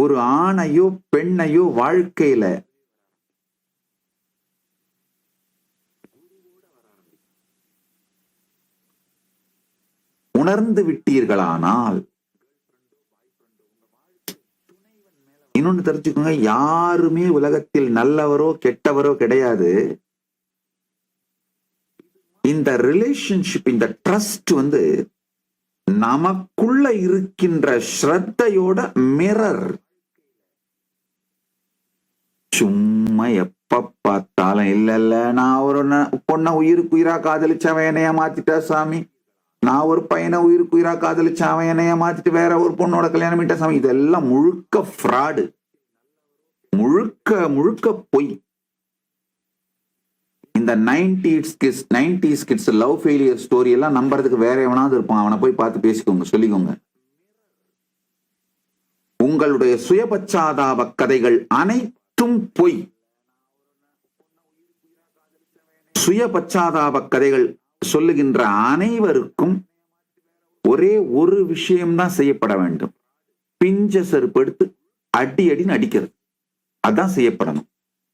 ஒரு ஆணையோ பெண்ணையோ வாழ்க்கையில உணர்ந்து விட்டீர்களானால் இன்னொன்னு தெரிஞ்சுக்கோங்க யாருமே உலகத்தில் நல்லவரோ கெட்டவரோ கிடையாது. இந்த ரிலேஷன்ஷிப் இந்த ட்ரஸ்ட் வந்து நமக்குள்ள இருக்கின்ற ஸ்ரத்தையோட மிரர் சும்மா எப்ப பார்த்தாலும் இல்ல இல்ல நான் ஒரு பொண்ணை உயிருக்கு உயிரா காதலிச்சவன் என்னைய மாத்திட்டா சாமி? நான் ஒரு பையனை உயிருக்கு உயிரா காதலிச்சேன் அவன் என்னைய மாத்திட்டு வேற ஒரு பொண்ணோட கல்யாணம் பண்ணிட்டா சாமி? இதெல்லாம் முழுக்க ஃப்ராடு முழுக்க முழுக்க பொய். இந்த ninety kids ninety kids love failure story எல்லாம் நம்புறதுக்கு வேற எவனாவது இருப்பான். அவனை போய் பார்த்து பேசிக்கோங்க சொல்லிக்கோங்க. உங்களுடைய சுயபச்சாதாப கதைகள் அனைத்து அனைத்தும் பொய். சுயபச்சாதாப கதைகள் சொல்லுகின்ற அனைவருக்கும் ஒரே ஒரு விஷயம்தான் செய்யப்பட வேண்டும். பிஞ்ச செருப்பு எடுத்து அடி அடின்னு அடிக்கிறது. அதான் செய்யப்படணும்.